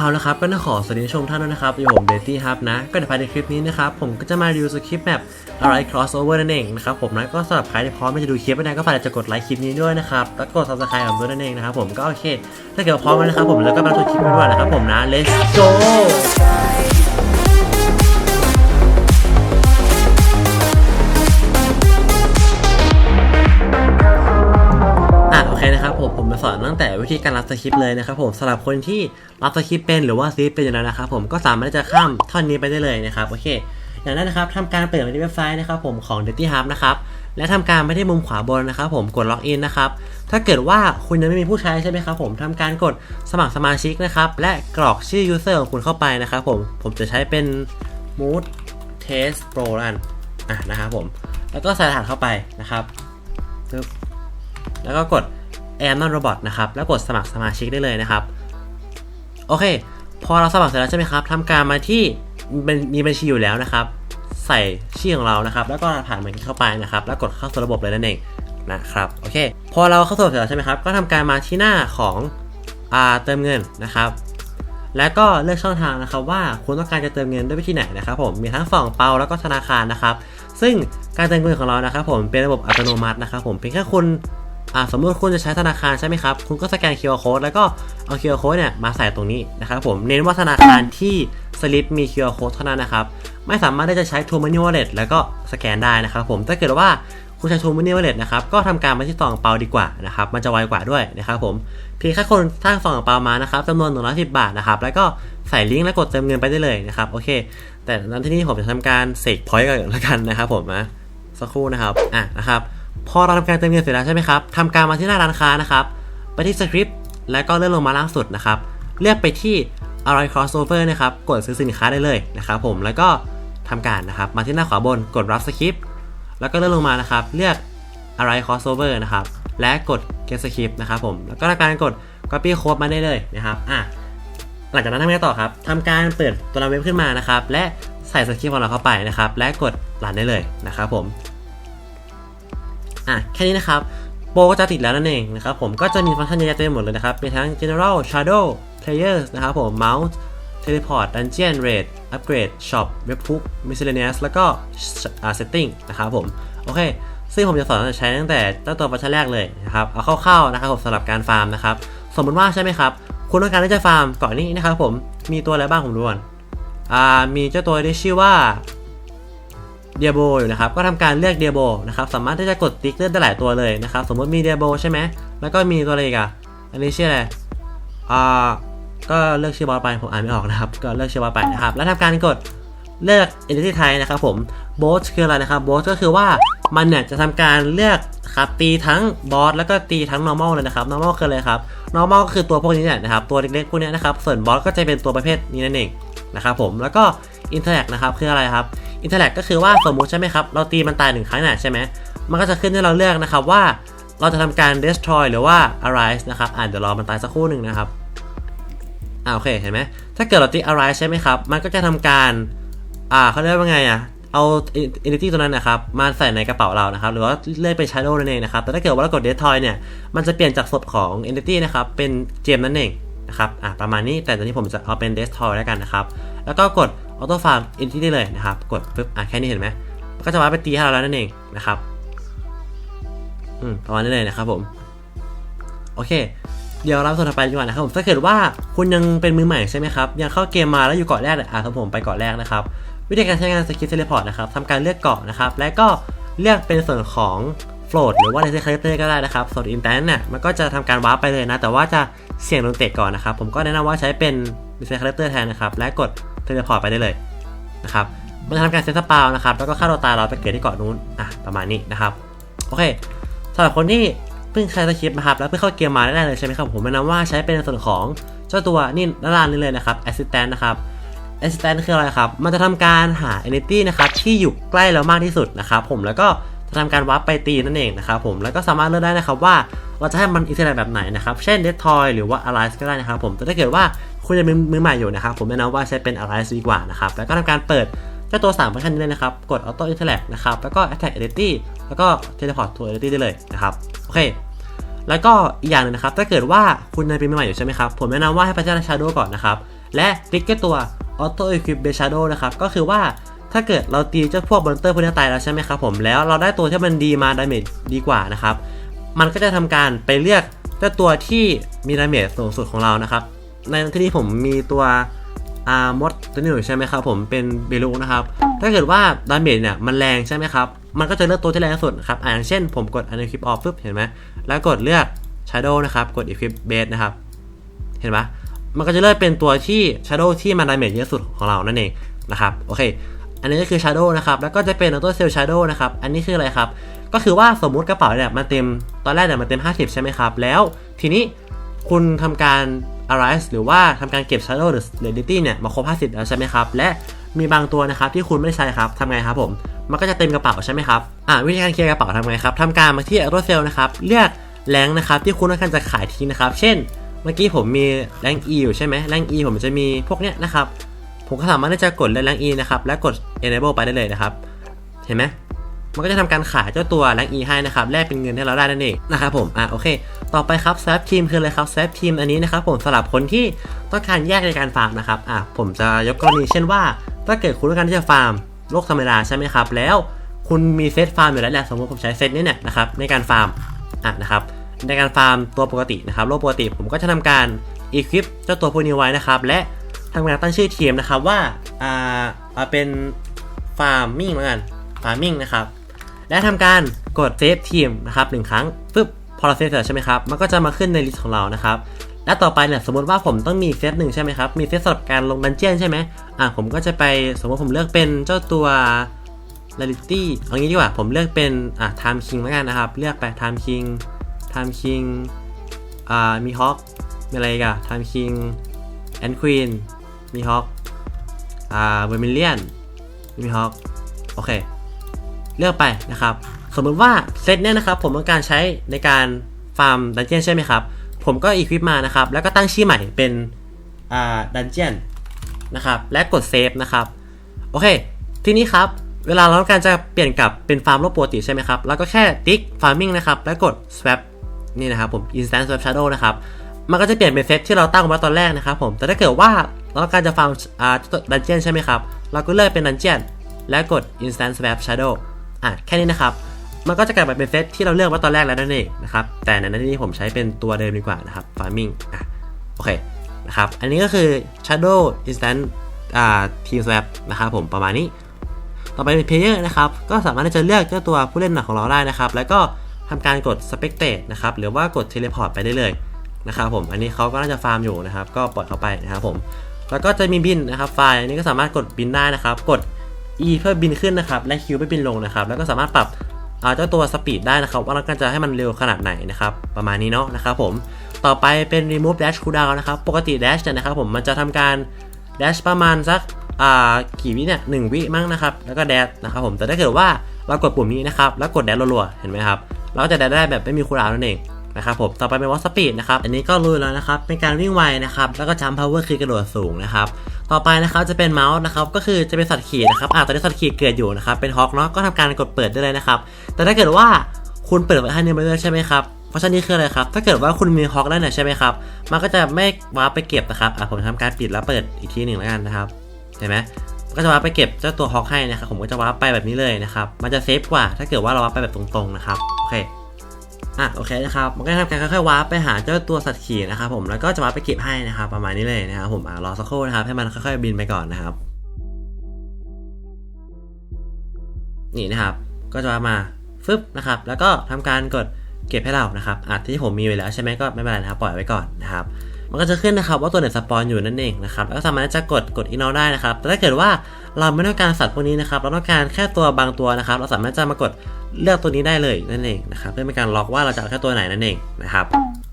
เอาละครับก็ต้องขอสวัสดีชมท่านด้วยนะครับอยู่ผมเดตี้ครับนะ ก็ในภายในคลิปนี้นะครับผมก็จะมารีวิวสคริปต์แบบอะไร crossover นั่นเองนะครับผมนะก็สำหรับใครที่พร้อมที่จะดูคลิปนะก็ฝากจะกดไลค์คลิปนี้ด้วยนะครับแล้วกด subscribe ผมด้วยนั่นเองนะครับผมก็โอเค ถ้าเกิดพร้อมแล้วนะครับผมแล้วก็มาดูคลิปกันด้วยนะครับผมนะ let's go ตั้งแต่วิธีการรับสคริปต์เลยนะครับผมสำหรับคนที่รับสคริปต์เป็นหรือว่าซีเป็นอยู่แล้วนะครับผมก็สามารถจะข้ามท่อนนี้ไปได้เลยนะครับโอเค อย่างนั้นนะครับทำการเปิดไปที่เว็บไซต์นะครับผมของ Dirty Hub นะครับและทำการไปที่มุมขวาบนนะครับผมกดล็อกอินนะครับถ้าเกิดว่าคุณยังไม่มีผู้ใช้ใช่ไหมครับผมทำการกดสมัครสมาชิกนะครับและกรอกชื่อ user ของคุณเข้าไปนะครับผมผมจะใช้เป็น Mood Test Pro นั่นอะนะครับผมแล้วก็ใส่รหัสเข้าไปนะครับแล้วก็กด a m n o n Robot นะครับ แล้วกดสมัครสมาชิกได้เลยนะครับ โอเค พอเราสมัครเสร็จแล้วใช่ไหมครับทำการมาที่มีบัญชีอยู่แล้วนะครับ ใส่ชื่อของเรานะครับ แล้วก็ผ่านบัญชีเข้าไปนะครับ แล้วกดเข้าสู่ระบบเลยนั่นเองนะครับ โอเค พอเราเข้าสู่ระบบเสร็จแล้วใช่ไหมครับ ก็ทำการมาที่หน้าของอาเติมเงินนะครับ แล้วก็เลือกช่องทางนะครับว่าคุณต้องการจะเติมเงินด้วยวิธีไหนนะครับ ผม มีทั้งฝั่งเปาแล้วก็ธนาคารนะครับ ซึ่งการเติมเงินของเรานะครับ ผมเป็นระบบอัตโนมัตินะครับ ผมเพียงแค่คุณ อ่าสมมติคุณจะใช้ธนาคารใช่ไหมครับ คุณก็สแกน QR code แล้วก็เอา QR code เนี่ยมาใส่ตรงนี้นะครับผม เน้นว่าธนาคารที่สลิปมี QR code เท่านั้นนะครับ ไม่สามารถที่จะใช้ True Money Wallet แล้วก็สแกนได้นะครับผม ถ้าเกิดว่าคุณใช้ True Money Wallet นะครับ ก็ทำการมาที่ซองเปาดีกว่านะครับ มันจะไวกว่าด้วยนะครับผม เพียงแค่คนสร้างซองเปามานะครับจำนวน110 บาทนะครับ แล้วก็ใส่ลิงก์และกดเติมเงินไปได้เลยนะครับ โอเค แต่นั้นที่นี่ผมจะทำการเสกพอยต์ก่อนล้วกันนะครับ ผมนะสักครู่นะครับ อะนะครับ พอเราทำการเติมเงินเสร็จแล้วใช่ไหมครับทำการมาที่หน้าร้านค้านะครับ ไปที่สคริปต์แล้วก็เลื่อนลงมาล่างสุดนะครับ เลือกไปที่อะไร crossover นะครับ กดซื้อสินค้าได้เลยนะครับผม แล้วก็ทำการนะครับ มาที่หน้าขวาบน กดรับสคริปต์แล้วก็เลื่อนลงมานะครับ เลือกอะไร crossover นะครับ และกด get script นะครับผม แล้วก็ทำการกด copy code มาได้เลยนะครับ อะ หลังจากนั้นทำไงต่อครับทำการเปิดตัวเว็บขึ้นมานะครับ และใส่สคริปต์ของเราเข้าไปนะครับ และกดรันได้เลยนะครับผม อะแค่นี้นะครับโปรก็จะติดแล้วนั่นเองนะครับผมก็จะมีฟังก์ชันเยอะแยะเต็มหมดเลยนะครับมีทั้ง general shadow players นะครับผม mouse teleport dungeon raid upgrade shop webhook miscellaneous แล้วก็ setting นะครับผมโอเค ซึ่งผมจะสอนใช้ตั้งแต่ตั้งตัวฟังก์ชันแรกเลยนะครับเอาคร่าๆนะครับผมสำหรับการฟาร์มนะครับสมมติว่าใช่ไหมครับ คุณต้องการที่จะฟาร์มเกาะนี้นะครับผมมีตัวอะไรบ้างผมดูก่อนอ่ามีเจ้าตัวที่ชื่อว่า เดียโบอยู่นะครับ ก็ทำการเลือกเดียโบนะครับ สามารถที่จะกดติ๊กเลือกได้หลายตัวเลยนะครับ สมมติมีเดียโบใช่ไหม แล้วก็มีตัวอะไรอีกอะอันนี้ชื่ออะไร อ่า ก็เลือกชื่อบอสไป ผมอ่านไม่ออกนะครับ ก็เลือกชื่อบอสไปนะครับ แล้วทำการกดเลือก entity type นะครับผมบอสคืออะไรนะครับบอสก็คือว่ามันเนี่ยจะทำการเลือกครับตีทั้งบอสแล้วก็ตีทั้ง normal เลยนะครับ normal คืออะไรครับ normal ก็คือตัวพวกนี้เนี่ยนะครับ ตัวเล็กๆพวกนี้นะครับ ส่วนบอสก็จะเป็นตัวประเภทนี้นั่นเองนะครับผม แล้วก็ interact นะครับคืออะไรครับ interact ก็คือว่าสมมุติใช่ไหมครับ เราตีมันตายหนึ่งครั้งน่ะใช่ไหมมันก็จะขึ้นให้เราเลือกนะครับว่าเราจะทำการ destroy หรือว่า arise นะครับอ่านเดี๋ยวรอมันตายสักครู่หนึ่งนะครับอ่าโอเคเห็นไหมถ้าเกิดเราตี arise ใช่ไหมครับ มันก็จะทำการอ่าเขาเรียกว่าไงอะเอา entity ตัวนั้นนะครับมาใส่ในกระเป๋าเรานะครับหรือว่าเลื่อยไป shadow นั่นเองนะครับแต่ถ้าเกิดว่าเรากด destroy เนี่ยมันจะเปลี่ยนจากศพของ entity นะครับเป็นเจมนั่นเองนะครับอ่าประมาณนี้แต่ตอนนี้ผมจะเอาเป็น destroy แล้วกันนะครับ แล้วก็กด auto farm entity ได้เลยนะครับ กดปึ๊บอะแค่นี้เห็นไหมมันก็จะมาไปตีให้เราแล้วนั่นเองนะครับอืมประมาณนี้เลยนะครับผม โอเค เดี๋ยวเราส่วนต่อไปดีกว่านะครับผมถ้าเกิดว่าคุณยังเป็นมือใหม่ใช่ไหมครับ ยังเข้าเกมมาแล้วอยู่เกาะแรกอะครับผมไปเกาะแรกนะครับ วิธีการใช้งานสกิลเทเลพอร์ตนะครับทำการเลือกเกาะนะครับ และก็เลือกเป็นส่วนของ float หรือว่าในคาแรคเตอร์ก็ได้นะครับส่วนอินเทอร์เนี่ยมันก็จะทำการวาร์ปไปเลยนะ แต่ว่าจะเสี่ยงโดนเตะก่อนนะครับ ผมก็แนะนำว่าใช้เป็นดิสคาแรคเตอร์แทนนะครับ และกด เทเลพอร์ตไปได้เลยนะครับมันจะทำการเซตสปาวนะครับแล้วก็ฆ่าตัวตายเราไปเกิดที่เกาะนู้นอะประมาณนี้นะครับโอเคสำหรับคนที่เพิ่งใช้สคริปต์นะครับแล้วเพิ่งเข้าเกมมาได้เลยใช่ไหมครับผมแนะนำว่าใช้เป็นในส่วนของเจ้าตัวนี่ด้านล่างนี้เลยนะครับ assistant นะครับ assistant คืออะไรครับมันจะทำการหา entity นะครับที่อยู่ใกล้เรามากที่สุดนะครับผมแล้วก็จะทำการวาร์ปไปตีนั่นเองนะครับผมแล้วก็สามารถเลือกได้นะครับว่า เราจะให้มันอินเทอร์เน็ตแบบไหนนะครับ เช่น d e t o y หรือว่า Alice ก็ได้นะครับผม แต่ถ้าเกิดว่าคุณจะเป็นมือใหม่อยู่นะครับ ผมแนะนำว่าใช้เป็น Alice ดีกว่านะครับ แล้วก็ทำการเปิดเจ้าตัว3ฟังก์ชันนี้เลยนะครับ กด Auto Interact นะครับ แล้วก็ Attack Entity แล้วก็ Teleport to Entity ได้เลยนะครับ โอเค แล้วก็อีกอย่างหนึงนะครับ ถ้าเกิดว่าคุณยังเป็นมือใหม่อยู่ใช่ไหมครับ ผมแนะนำว่าให้ไปที่ Shadow ก่อนนะครับ และคลิกแค่ตัว Auto Equip b a Shadow นะครับ ก็คือว่าถ้าเกิดเราตีเจ้าพวกมอนเตอร์พวกนี้ตายแล้วใช่ไหมครับผมแล้วเราได้ตัวที่มันดีมาดาเมจดีกว่านะครับ มันก็จะทำการไปเลือกเจ้าตัวที่มีดาเมจสูงสุดของเรานะครับ ในที่นี้ผมมีตัวอามดตัวนี้อยู่ใช่ไหมครับผมเป็นเบลูนะครับ ถ้าเกิดว่าดาเมจเนี่ยมันแรงใช่ไหมครับ มันก็จะเลือกตัวที่แรงสุดครับอ่าอย่างเช่นผมกด u n equip off ปุ๊บเห็นไหมแล้วกดเลือก shadow นะครับ กด equip base นะครับ เห็นไหมมันก็จะเลือกเป็นตัวที่ shadow ที่มันดาเมจเยอะสุดของเรานั่นเองนะครับ โอเค อันนี้ก็คือ shadow นะครับ แล้วก็จะเป็น auto sell shadow นะครับ อันนี้คืออะไรครับ ก็คือว่าสมมุติกระเป๋าเนี่ยมันเต็มตอนแรกเนี่ยมันเต็ม 50 ใช่ไหมครับ แล้วทีนี้คุณทำการ arise หรือว่าทำการเก็บ shadow หรือ reality เนี่ยมาครบ 50 แล้วใช่ไหมครับ และมีบางตัวนะครับที่คุณไม่ใช้ครับทำไงครับผม มันก็จะเต็มกระเป๋าใช่ไหมครับอ่าวิธีการเคลียร์กระเป๋าทำไงครับทำการมาที่ auto sell นะครับเลือกแรงนะครับที่คุณต้องการจะขายทิ้งนะครับ เช่น เมื่อกี้ผมมีแรง E อยู่ใช่ไหมแรง E ผมจะมีพวกเนี้ยนะครับผมก็สามารถที่จะกดแรง E นะครับและกด enable ไปได้เลยนะครับ เห็นไหม มันก็จะทำการขายเจ้าตัวแรง E ให้นะครับแลกเป็นเงินให้เราได้นั่นเองนะครับผมอะโอเค ต่อไปครับ swap team คืออะไรครับ swap team อันนี้นะครับผมสำหรับคนที่ต้องการแยกในการฟาร์มนะครับอะผมจะยกกรณีเช่นว่า ถ้าเกิดคุณต้องการที่จะฟาร์มโลกธรรมดาใช่ไหมครับ แล้วคุณมีเซตฟาร์มอยู่แล้วแหละสมมติผมใช้เซตนี้เนี่ยนะครับในการฟาร์มอะนะครับในการฟาร์มตัวปกตินะครับโลกปกติผมก็จะทำการ equip เจ้าตัวพวกนี้ไว้นะครับ และทำการตั้งชื่อทีมนะครับว่าอ่าเอาเป็น farming เหมือนกัน farming นะครับ และทำการกดเซฟทีมนะครับหนึ่งครั้งปึ๊บพอเราเซฟเสร็จใช่ไหมครับ มันก็จะมาขึ้นในลิสต์ของเรานะครับ และต่อไปเนี่ยสมมติว่าผมต้องมีเซตหนึ่งใช่ไหมครับ มีเซตสำหรับการลงดันเจียนใช่ไหมอะผมก็จะไปสมมติผมเลือกเป็นเจ้าตัว reality เอางี้ดีกว่า ผมเลือกเป็นอะ time king แล้วกันนะครับ เลือกไป time king time king อ่ามีฮอคมีอะไรกัน time king and queen มีฮอคอ่าเวอร์มิเลียนมีฮอคโอเค เลือกไปนะครับ สมมุติว่าเซตเนี่ยนะครับผมต้องการใช้ในการฟาร์มดันเจียนใช่ไหมครับ ผมก็อีควิปมานะครับ แล้วก็ตั้งชื่อใหม่เป็นอ่าดันเจียนนะครับ และกดเซฟนะครับ โอเค ทีนี้ครับ เวลาเราต้องการจะเปลี่ยนกลับเป็นฟาร์มโลกปกติใช่ไหมครับ แล้วก็แค่ติ๊ก farming นะครับ แล้วกด swap นี่นะครับผม instant swap shadow นะครับ มันก็จะเปลี่ยนเป็นเซตที่เราตั้งไว้ตอนแรกนะครับผม แต่ถ้าเกิดว่าเราต้องการจะฟาร์มอ่าดันเจียนใช่ไหมครับ เราก็เลือกเป็นดันเจียน แล้วกด instant swap shadow อะแค่นี้นะครับ มันก็จะกลายเป็นเซตที่เราเลือกไว้ตอนแรกแล้วนั่นเองนะครับ แต่ในนี้ผมใช้เป็นตัวเดิมดีกว่านะครับ farming อะโอเคนะครับ อันนี้ก็คือ shadow instant อ่า team swap นะครับผมประมาณนี้ ต่อไปเป็น player นะครับ ก็สามารถที่จะเลือกเจ้าตัวผู้เล่นหนักของเราได้นะครับ แล้วก็ทำการกด spectate นะครับ หรือว่ากด teleport ไปได้เลยนะครับผม อันนี้เขาก็น่าจะฟาร์มอยู่นะครับ ก็ปล่อยเขาไปนะครับผม แล้วก็จะมีบินนะครับ ไฟล์อันนี้ก็สามารถกดบินได้นะครับ กด E เพื่อบินขึ้นนะครับและ Q เพื่อบินลงนะครับ แล้วก็สามารถปรับเจ้าตัวสปีดได้นะครับ ว่าเราจะให้มันเร็วขนาดไหนนะครับ ประมาณนี้เนาะนะครับผมต่อไปเป็น remove dash cooldown นะครับ ปกติ dash เนี่ยนะครับผมมันจะทำการ dash ประมาณสักกี่วิเนี่ยหนึ่งวิมั้งนะครับ แล้วก็ dash นะครับผมแต่ถ้าเกิดว่าเรากดปุ่มนี้นะครับแล้วกด dash รัวๆเห็นไหมครับเราก็จะ dash ได้แบบไม่มี cooldown นั่นเอง นะครับผมต่อไปเป็น walk speed นะครับอันนี้ก็รู้แล้วนะครับเป็นการวิ่งไวนะครับแล้วก็ jump power คือกระโดดสูงนะครับต่อไปนะครับจะเป็นเมาส์นะครับก็คือจะเป็นสัตว์ขี่นะครับอ่าตอนนี้สัตว์ขี่เกิดอยู่นะครับเป็นฮอกเนาะก็ทำการกดเปิดได้เลยนะครับแต่ถ้าเกิดว่าคุณเปิดไว้ให้ในเบอร์ใช่ไหมครับเพราะฉะนั้คืออะไรครับถ้าเกิดว่าคุณมีฮอกแล้วเนี่ยใช่ไหมครับมันก็จะไม่วาไปเก็บนะครับอะผมทำการปิดแล้วเปิดอีกทีหนึ่งแล้วกันนะครับเห็นไหมมันก็จะว้าไปเก็บเจ้าตัวฮอกให้นะครับผมก็จะวาไปแบบนี้เลยนะครับมันจะเซฟกว่าถ้าเกิดว่าเราวาไปแบบตรงๆนะครับโอเค อะโอเคนะครับมันก็ทำการค่อยๆวาร์ปไปหาเจ้าตัวสัตว์ขี่นะครับผมแล้วก็จะวาร์ปไปเก็บให้นะครับประมาณนี้เลยนะครับผมอะรอสักครู่นะครับให้มันค่อยๆบินไปก่อนนะครับ นี่นะครับ ก็จะมาฟึบนะครับ แล้วก็ทำการกดเก็บให้เรานะครับอาที่ผมมีไว้แล้วใช่ไหมก็ไม่เป็นไรนะครับปล่อยไว้ก่อนนะครับ มันก็จะขึ้นนะครับว่าตัวไหนสปอนอยู่นั่นเองนะครับแล้วก็สามารถจะกดกดอีกนอได้นะครับแต่ถ้าเกิดว่าเราไม่ต้องการสัตว์พวกนี้นะครับเราต้องการแค่ตัวบางตัวนะครับ เราสามารถจะมากดเลือกตัวนี้ได้เลยนั่นเองนะครับเพื่อเป็นการล็อกว่าเราจะเอาแค่ตัวไหนนั่นเองนะครับ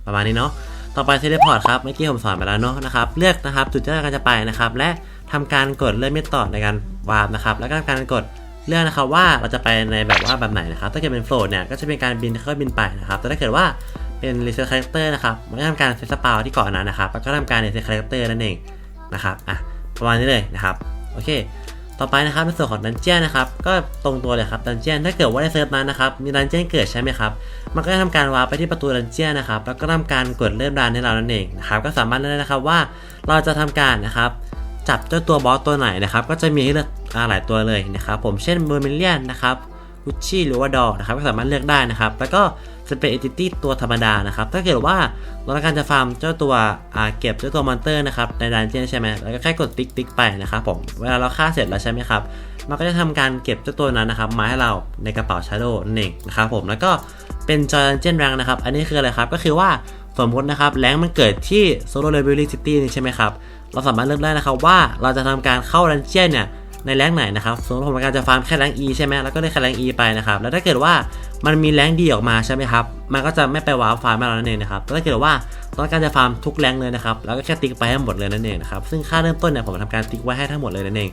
ประมาณนี้เนาะต่อไปเทเลพอร์ตครับเมื่อกี้ผมสอนไปแล้วเนาะนะครับเลือกนะครับจุดที่เราจะไปนะครับและทำการกดเลื่อนเมธอในการวาร์ปนะครับแล้วก็ทำการกดเลือกนะครับว่าเราจะไปในแบบว่าแบบไหนนะครับถ้าเกิดเป็นโฟล์เนี่ยก็จะเป็นการบินค่อยๆบินไปนะครับแต่ถ้าเกิดว่า เป็น reset character นะครับมันก็ทำการเซตสปาวที่เกาะนั้นนะครับ แล้วก็ทำการ reset character นั่นเองนะครับอะประมาณนี้เลยนะครับโอเค ต่อไปนะครับในส่วนของดันเจียนนะครับก็ตรงตัวเลยครับดันเจียนถ้าเกิดว่าในเซิร์ฟนั้นนะครับมีดันเจียนเกิดใช่ไหมครับมันก็จะทำการวาร์ปไปที่ประตูดันเจียนนะครับแล้วก็ทำการกดเริ่มรันให้เรานั่นเองนะครับก็สามารถเลือกได้นะครับว่าเราจะทำการนะครับจับเจ้าตัวบอสตัวไหนนะครับก็จะมีให้เลือกอ่าหลายตัวเลยนะครับผมเช่นเบอร์มิเลียนนะครับกุชชี่หรือว่าดอนะครับก็สามารถเลือกได้นะครับ แล้วก็ จะเป็นเอติตี้ตัวธรรมดานะครับ ถ้าเกิดว่าเราต้องการจะฟาร์มเจ้าตัวเก็บเจ้าตัวมอนเตอร์นะครับในดันเจียนใช่ไหมแล้วก็แค่กดติ๊กติ๊กไปนะครับผม เวลาเราฆ่าเสร็จแล้วใช่ไหมครับ มันก็จะทำการเก็บเจ้าตัวนั้นนะครับมาให้เราในกระเป๋า Shadow นั่นเองนะครับผมแล้วก็เป็นจอร์เจนแรงนะครับ อันนี้คืออะไรครับ ก็คือว่าสมมตินะครับแรงมันเกิดที่ Solo Leveling City นี่ใช่ไหมครับ เราสามารถเลือกได้นะครับว่าเราจะทำการเข้าดันเจียนเนี่ยในแรงไหนนะครับสมมติผมต้องการจะฟาร์มแค่แรง E ใช่ไหมแล้วก็ได้แค่แรง E ไปนะครับ แล้วถ้าเกิดว่า มันมีแรงดีออกมาใช่ไหมครับ มันก็จะไม่ไปว้าวฟาร์มให้เรานั่นเองนะครับถ้าเกิดว่าต้องการจะฟาร์มทุกแรงเลยนะครับ แล้วก็แค่ติ๊กไปให้หมดเลยนั่นเองนะครับ ซึ่งค่าเริ่มต้นเนี่ยผมทำการติ๊กไว้ให้ทั้งหมดเลยนั่นเอง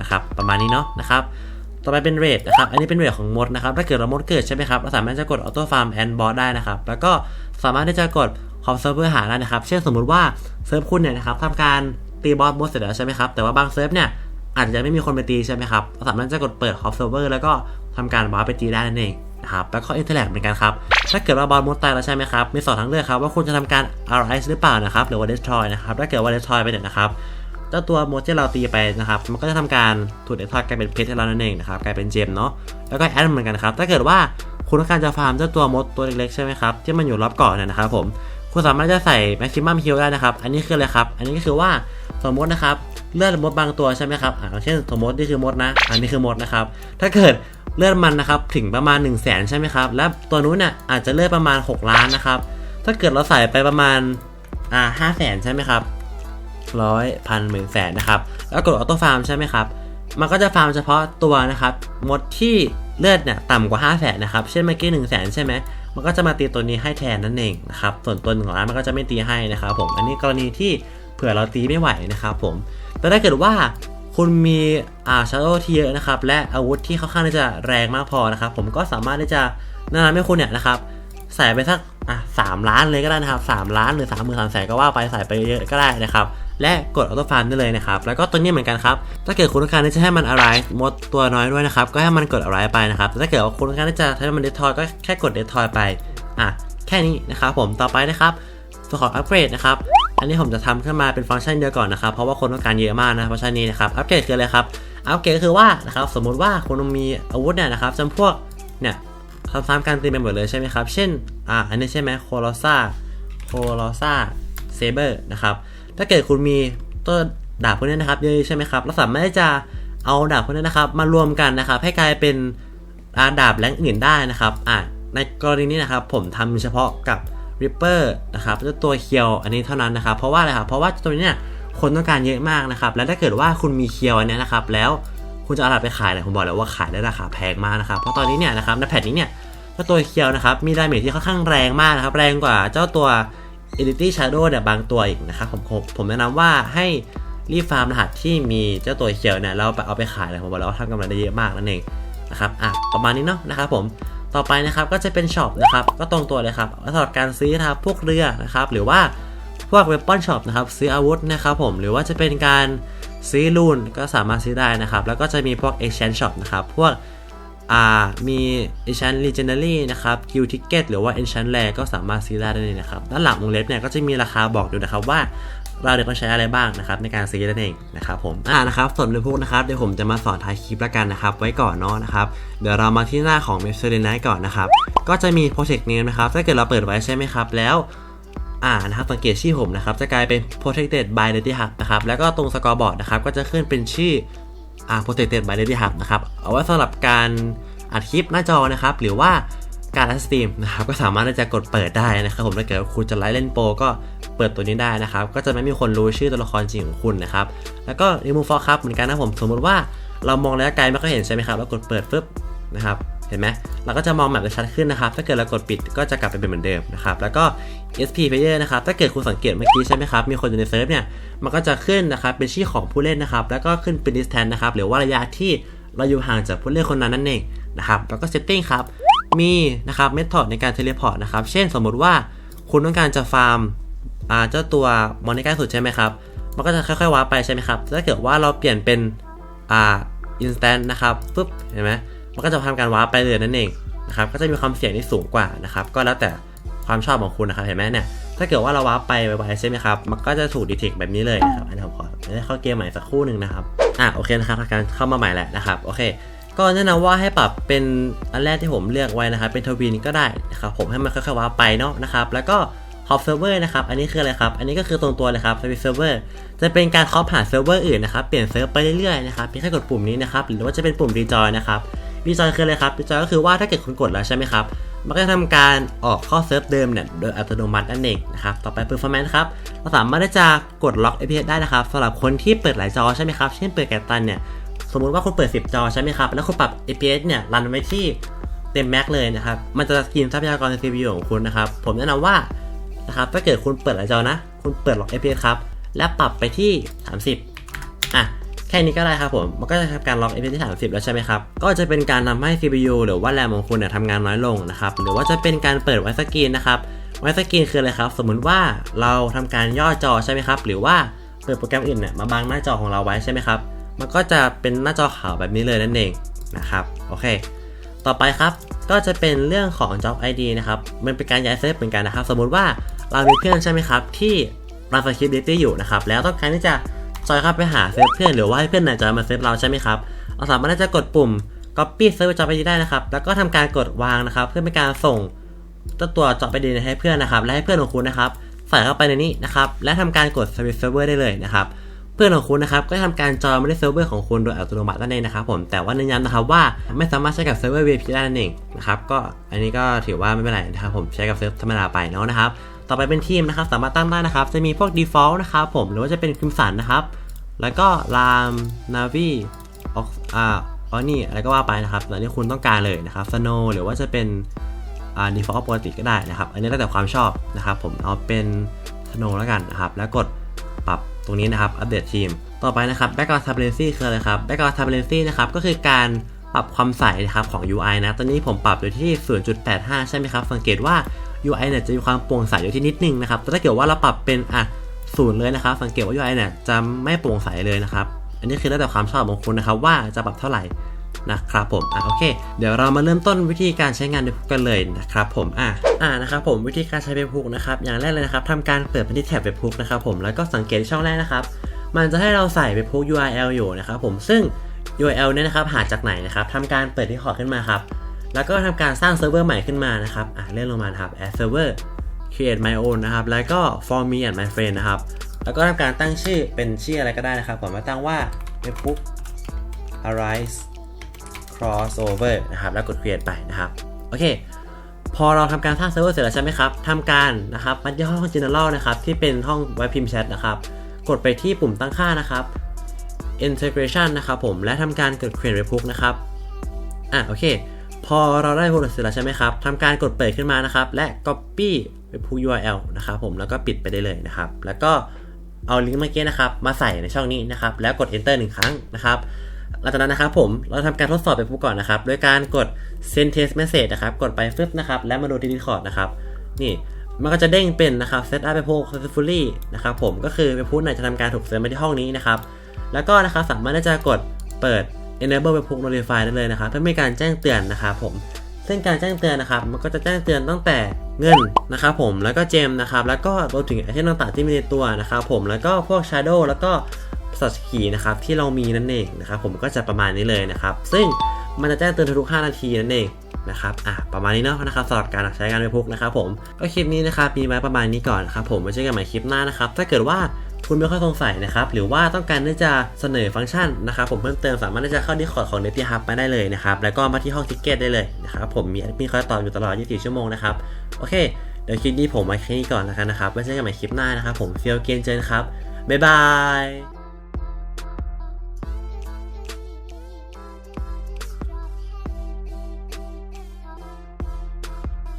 นะครับ ประมาณนี้เนาะนะครับ ต่อไปเป็นเรทนะครับ อันนี้เป็นเรทของมดนะครับ ถ้าเกิดเรามดเกิดใช่ไหมครับ เราสามารถจะกดออโต้ฟาร์มแอนด์บอสได้นะครับ แล้วก็สามารถที่จะกดคอมเซิร์ฟเวอร์หาได้นะครับ เช่นสมมุติว่าเซิร์ฟคุณเนี่ยนะครับทำการตีบอสมดเสร็จแล้วใช่ไหมครับ แต่ว่าบางเซิร์ฟเนี่ยอาจจะไม่มีคนไปตีใช่ไหมครับเราสามารถจะกดเปิดคอมเซิร์ฟเวอร์แล้วก็ทำการบอสไปตีได้นั่นเอง ครับแล้วก็อินเทอร์แลกเหมือนกันครับถ้าเกิดว่าบอลมดตายแล้วใช่ไหมครับมีสองทางเลือกครับว่าคุณจะทำการ arise หรือเปล่านะครับหรือว่า destroy นะครับถ้าเกิดว่า destroy ไปเนี่ยนะครับเจ้าตัวโมดที่เราตีไปนะครับมันก็จะทำการถูกเดทอยกลายเป็นเพชรให้เรานั่นเองนะครับกลายเป็นเจมเนาะแล้วก็แอดเหมือนกันครับถ้าเกิดว่าคุณต้องการจะฟาร์มเจ้าตัวมดตัวเล็กๆใช่ไหมครับที่มันอยู่รอบเกาะเนี่ยนะครับผม คุณสามารถจะใส่ maximum heal ได้นะครับ อันนี้คืออะไรครับ อันนี้ก็คือว่าสมมตินะครับเลือดมดบางตัวใช่ไหมครับอ่าเช่นสมมตินี่คือมดนะ อันนี้คือมดนะครับ ถ้าเกิดเลือดมันนะครับถึงประมาณ 1 0 0 0 0แสนใช่ไหมครับ และตัวนู้นเนี่ยอาจจะเลือดประมาณ 6 ล้านนะครับ ถ้าเกิดเราใส่ไปประมาณอ่าห้าแสนใช่ไหมครับร้อยพันหมื่นแสนนะครับ แล้วกดออโต้ฟาร์มใช่ไหมครับ มันก็จะฟาร์มเฉพาะตัวนะครับมดที่เลือดเนี่ยต่ำกว่า 5 0 0แสนนะครับ เช่นเมื่อกี้1 0 0 0 0แสนใช่ไหม มันก็จะมาตีตัวนี้ให้แทนนั่นเองนะครับส่วนตัวหนึ่งล้านมันก็จะไม่ตีให้นะครับผมอันนี้กรณีที่เผื่อเราตีไม่ไหวนะครับผมแต่ถ้าเกิดว่าคุณมีอ่าชาร์โดที่เยอะนะครับและอาวุธที่ค่อนข้างที่จะแรงมากพอนะครับผมก็สามารถที่จะแนะนำให้คุณเนี่ยนะครับใส่ไปสักอะสามล้านเลยก็ได้นะครับสามล้านหรือสามหมื่นสามแสนก็ว่าไปใส่ไปเยอะก็ได้นะครับ และกดออโต้ฟาร์มได้เลยนะครับ แล้วก็ตัวนี้เหมือนกันครับ ถ้าเกิดคุณต้องการที่จะให้มันอะไรมดตัวน้อยด้วยนะครับ ก็ให้มันกดอะไรไปนะครับแต่ถ้าเกิดว่าคุณต้องการที่จะให้มันเดททอยก็แค่กดเดททอยไป อะ แค่นี้นะครับผม ต่อไปนะครับส่วนของอัปเกรดนะครับ อันนี้ผมจะทำขึ้นมาเป็นฟังก์ชันเดียวก่อนนะครับ เพราะว่าคนต้องการเยอะมากนะฟังก์ชันนี้นะครับ อัปเกรดคืออะไรครับ อัปเกรดคือว่านะครับสมมุติว่าคุณมีอาวุธเนี่ยนะครับจำพวกเนี่ยซ้ำๆการตีไปหมดเลยใช่ไหมครับ เช่น อ่าอันนี้ใช่ไหมโคลอซ่าโคลอซ่า เซเบอร์นะครับ ถ้าเกิดคุณมีตัวดาบพวกนี้นะครับเยอะใช่ไหมครับ เราสามารถจะเอาดาบพวกนี้นะครับ มารวมกันนะครับ ให้กลายเป็นาดาบแรงอื่นได้นะครับอ่าในกรณีนี้นะครับ ผมทำเฉพาะกับ Ripper นะครับตัวเคียวอันนี้เท่านั้นนะครับ เพราะว่าอะไรครับ เพราะว่าตัวนี้เนี่ยคนต้องการเยอะมากนะครับ แล้วถ้าเกิดว่าคุณมีเคียวอันนี้นะครับ แล้วคุณจะเอาดาบไปขายเนี่ยผมบอกแล้วว่าขายได้ราคาแพงมากนะครับ เพราะตอนนี้เนี่ยนะครับในแผ่นนี้เนี่ยเจ้าตัวเคียวนะครับมีดาเมจที่ค่อนข้างแรงมากนะครับ แรงกว่าเจ้าตัว Entity Shadow เนี่ยบางตัวอีกนะครับผมผมแนะนำว่าให้รีฟาร์มรหัสที่มีเจ้าตัวเคียวเนี่ยแล้วเอาไปขายเลยผมบอกแล้วว่าทำกำไรได้เยอะมากนั่นเองนะครับอะประมาณนี้เนาะนะครับผมต่อไปนะครับก็จะเป็นช็อปนะครับก็ตรงตัวเลยครับสำหรับการซื้อนะครับพวกเรือนะครับหรือว่าพวกเวปอนช็อปนะครับซื้ออาวุธนะครับผมหรือว่าจะเป็นการซื้อลูนก็สามารถซื้อได้นะครับแล้วก็จะมีพวก exchange shop นะครับพวก อ่ามี enchant legendary นะครับ q ticket หรือว่า enchant rare ก็สามารถซื้อได้เลยนะครับ ด้านหลังวงเล็บเนี่ยก็จะมีราคาบอกอยู่นะครับว่าเราเดี๋ยวต้องใช้อะไรบ้างนะครับในการซื้อนั่นเองนะครับผมอ่านะครับส่วนเรื่องพวกนะครับเดี๋ยวผมจะมาสอนท้ายคลิปแล้วกันนะครับ ไว้ก่อนเนาะนะครับเดี๋ยวเรามาที่หน้าของ m e s e r e n i t ก่อนนะครับ ก็จะมี project name นะครับ ถ้าเกิดเราเปิดไว้ใช่ไหมครับ แล้วอ่านะครับสังเกตชื่อผมนะครับ จะกลายเป็น protected by Lady Hub นะครับแล้วก็ตรงสกอร์บอร์ดนะครับก็จะขึ้นเป็นชื่อ อ่า protected by Lady Hub นะครับ เอาไว้สำหรับการอัดคลิปหน้าจอนะครับ หรือว่าการอัดสตรีมนะครับก็สามารถที่จะกดเปิดได้นะครับผมถ้าเกิดคุณจะไลฟ์เล่นโปรก็เปิดตัวนี้ได้นะครับ ก็จะไม่มีคนรู้ชื่อตัวละครจริงของคุณนะครับ แล้วก็ remove for ครับเหมือนกันนะผมสมมติว่าเรามองระยะไกลไม่ก็เห็นใช่ไหมครับแล้วกดเปิดปุ๊บนะครับ ห็นไหมเราก็จะมองแบบได้ชัดขึ้นนะครับ ถ้าเกิดเรากดปิดก็จะกลับไปเป็นเหมือนเดิมนะครับ แล้วก็ SP player นะครับ ถ้าเกิดคุณสังเกตเมื่อกี้ใช่ไหมครับ มีคนอยู่ในเซิร์ฟเนี่ย มันก็จะขึ้นนะครับ เป็นชื่อของผู้เล่นนะครับ แล้วก็ขึ้นเป็น distance นะครับ หรือว่าระยะที่เราอยู่ห่างจากผู้เล่นคนนั้นนั่นเองนะครับ แล้วก็ setting ครับ มีนะครับเมธอดในการเทเลพอร์ตนะครับ เช่น สมมุติว่าคุณต้องการจะฟาร์มเจ้าตัวมอนที่ใกล้สุดใช่ไหมครับ มันก็จะค่อยๆว้าไปใช่ไหมครับ ถ้าเกิดว่าเราเปลี่ยนเป็นอ่า instant นะครับปุ๊บ เห็นไหม มันก็จะทำการวาร์ปไปเลยนั่นเองนะครับก็จะมีความเสี่ยงที่สูงกว่านะครับก็แล้วแต่ความชอบของคุณนะครับเห็นไหมเนี่ยถ้าเกิดว่าเราวาร์ปไปไวๆใช่ไหมครับมันก็จะถูกดีเทคแบบนี้เลยนะครับอันนี้ผมขอได้เข้าเกมใหม่สักครู่หนึ่งนะครับอะโอเคนะครับการเข้ามาใหม่แหละนะครับโอเค ก็แนะนำว่าให้ปรับเป็นอันแรกที่ผมเลือกไว้นะครับ เป็นทวินก็ได้นะครับผมให้มันค่อยๆว่าไปเนาะนะครับแล้วก็คอปเซิร์ฟเวอร์นะครับ อันนี้คืออะไรครับ อันนี้ก็คือตรงตัวเลยครับสวิตเซิร์ฟเวอร์จะเป็นการคอปหาเซิร์ฟเวอร์อื่นนะครับ เปลี่ยนเซิร์ฟไปเรื่อยๆนะครับเพียงแค่กดปุ่มนี้นะครับ หรือว่าจะเป็นปุ่มรีจอยนะครับ รีจอยคืออะไรครับรีจอยก็คือว่าถ้าเกิดคุณกดแล้วใช่ไหมครับ มันก็จะทำการออกข้าเซิร์ฟเดิมเนี่ยโดยอัตโนมัตินั่นเองนะครับต่อไป performance ครับเราสามารถที่จะกดล็อก APS ได้นะครับสำหรับคนที่เปิดหลายจอใช่ไหมครับเช่นเปิดแกตันเนี่ยสมมุติว่าคุณเปิด 10 จอใช่ไหมครับแล้วคุณปรับ APS เนี่ยรันไว้ที่เต็มแม็กเลยนะครับมันจะกินทรัพยากรใน CPU ของคุณนะครับผมแนะนำว่านะครับถ้าเกิดคุณเปิดหลายจอนะ คุณเปิดล็อก APS ครับและปรับไปที่ 30อะ ค่นี้ก็ได้ครับผม มันก็จะทำการล็อก APS ที่ 30 แล้วใช่ไหมครับ ก็จะเป็นการทำให้ CPU หรือว่าแรมของคุณเนี่ยทำงานน้อยลงนะครับ หรือว่าจะเป็นการเปิดไวสกรีนนะครับ ไวสกรีนคืออะไรครับ สมมุติว่าเราทำการย่อจอใช่ไหมครับ หรือว่าเปิดโปรแกรมอื่นเนี่ยมาบังหน้าจอของเราไว้ใช่ไหมครับ มันก็จะเป็นหน้าจอขาวแบบนี้เลยนั่นเองนะครับ โอเค ต่อไปครับ ก็จะเป็นเรื่องของ Job ID นะครับ มันเป็นการย้ายเซฟเหมือนกันนะครับ สมมุติว่าเรามีเพื่อนใช่ไหมครับที่รันสคริปต์ Duty อยู่นะครับ แล้วต้องการที่จะ จอยเข้าไปหาเซฟเพื่อนหรือว่าให้เพื่อนไหนจอยมาเซฟเราใช่ไหมครับเราสามารถจะกดปุ่ม copy เซิร์ฟ Job ID ได้นะครับ แล้วก็ทำการกดวางนะครับ เพื่อเป็นการส่งตัวตัว Job ID ให้เพื่อนนะครับ และให้เพื่อนของคุณนะครับ ใส่เข้าไปในนี้นะครับ และทำการกด Service Server ได้เลยนะครับเพื่อนของคุณนะครับก็จะทำการจอยมาที่เซิร์ฟเวอร์ของคุณโดยอัตโนมัตินั่นเองนะครับผมแต่ว่าเน้นย้ำนะครับว่าไม่สามารถใช้กับเซิร์ฟเวอร์ VIP ได้นั่นเองนะครับก็อันนี้ก็ถือว่าไม่เป็นไรนะครับผมใช้กับเซิร์ฟธรรมดาไปเนาะนะครับ ต่อไปเป็นทีมนะครับ สามารถตั้งได้นะครับ จะมีพวก default นะครับผมหรือว่าจะเป็นคิมสันนะครับ แล้วก็รามนาวีออกอ่าออนี่อะไรก็ว่าไปนะครับแล้วที่คุณต้องการเลยนะครับสโนหรือว่าจะเป็นอ่า default ปกติก็ได้นะครับ อันนี้แล้วแต่ความชอบนะครับ ผมเอาเป็นสโนแล้วกันนะครับ แล้วกดปรับตรงนี้นะครับ อัปเดตทีม ต่อไปนะครับ background transparency คืออะไรครับ background transparency นะครับ ก็คือการปรับความใสนะครับของ UI นะ ตอนนี้ผมปรับอยู่ที่ 0.85 ใช่ไหมครับ สังเกตว่า UI เนี่ยจะมีความโปร่งใสอยู่ที่นิดนึงนะครับแต่ถ้าเกิดว่าเราปรับเป็นอะศูนย์เลยนะครับ สังเกตว่า UI เนี่ยจะไม่โปร่งใสเลยนะครับ อันนี้คือแล้วแต่ความชอบของคุณนะครับ ว่าจะปรับเท่าไหร่นะครับผม อะโอเค เดี๋ยวเรามาเริ่มต้นวิธีการใช้งานเว็บกันเลยนะครับผม อะอ่านะครับผมวิธีการใช้เว็บพุกนะครับ อย่างแรกเลยนะครับทำการเปิดไปที่แท็บเว็บพุกนะครับผม แล้วก็สังเกตช่องแรกนะครับ มันจะให้เราใส่เว็บพุก URL อยู่นะครับผม ซึ่ง URL เนี่ยนะครับหาจากไหนนะครับทำการเปิดที่ขอขึ้นมาครับ แล้วก็ทำการสร้างเซิร์ฟเวอร์ใหม่ขึ้นมานะครับอะเลื่อนลงมาครับ add server create my own นะครับ แล้วก็ for me and my friend นะครับ แล้วก็ทำการตั้งชื่อเป็นชื่ออะไรก็ได้นะครับ ผมมาตั้งว่า webhook arise crossover นะครับ แล้วกด create ไปนะครับ โอเค พอเราทำการสร้างเซิร์ฟเวอร์เสร็จแล้วใช่ไหมครับทำการนะครับมาที่ห้อง general นะครับ ที่เป็นห้องไว้พิมพ์แชทนะครับ กดไปที่ปุ่มตั้งค่านะครับ integration นะครับผม และทำการกด create webhook นะครับ อะ โอเค พอเราได้ webhook เสร็จแล้วใช่ไหมครับทำการกดเปิดขึ้นมานะครับ และ copy webhook URL นะครับผมแล้วก็ปิดไปได้เลยนะครับ แล้วก็เอาลิงก์เมื่อกี้นะครับ มาใส่ในช่องนี้นะครับ แล้วกด enter หนึ่งครั้งนะครับหลังจากนั้นนะครับผมเราทำการทดสอบไปปุ๊บก่อนนะครับ โดยการกด send test message นะครับ กดไปฟึบนะครับ แล้วมาดูที่ Discord นะครับ นี่มันก็จะเด้งเป็นนะครับ set up ไปพวก successfully นะครับผมก็คือไปพูดไหนจะทำการถูกเซตมาที่ห้องนี้นะครับ แล้วก็นะครับสามารถที่จะกดเปิด enable ไปพก notify ได้เลยนะครับเพื่อมีการแจ้งเตือนนะครับผมซึ่งการแจ้งเตือนนะครับ มันก็จะแจ้งเตือนตั้งแต่เงินนะครับผมแล้วก็เจมนะครับแล้วก็รวมถึงไอเทมต่างๆที่มีในตัวนะครับผมแล้วก็พวก shadow แล้วก็สัตว์ขี่นะครับที่เรามีนั่นเองนะครับผมก็จะประมาณนี้เลยนะครับ ซึ่งมันจะแจ้งเตือนทุก 5 นาทีนั่นเองนะครับอะประมาณนี้เนาะนะครับสำหรับการใช้งานเว็บพุกนะครับผมก็คลิปนี้นะครับมีไว้ประมาณนี้ก่อนนะครับผมไว้เจอกันใหม่คลิปหน้านะครับถ้าเกิดว่า คุณไม่ค่อยสงสัยนะครับ หรือว่าต้องการที่จะเสนอฟังก์ชันนะครับผมเพิ่มเติมสามารถที่จะเข้าดีคอร์ดของ n e t ฮับมาได้เลยนะครับ แล้วก็มาที่ห้องทิกเก็ตได้เลยนะครับผมมีแอดมินคอยตอบอยู่ตลอด 24 ชั่วโมงนะครับ โอเค เดี๋ยวคลิปนี้ผมมาแค่นี้ก่อนแล้วกันนะครับไว้เจอกันใหม่คลิปหน้านะครับผมเฟียวเกนเจนครับบ๊ายบาย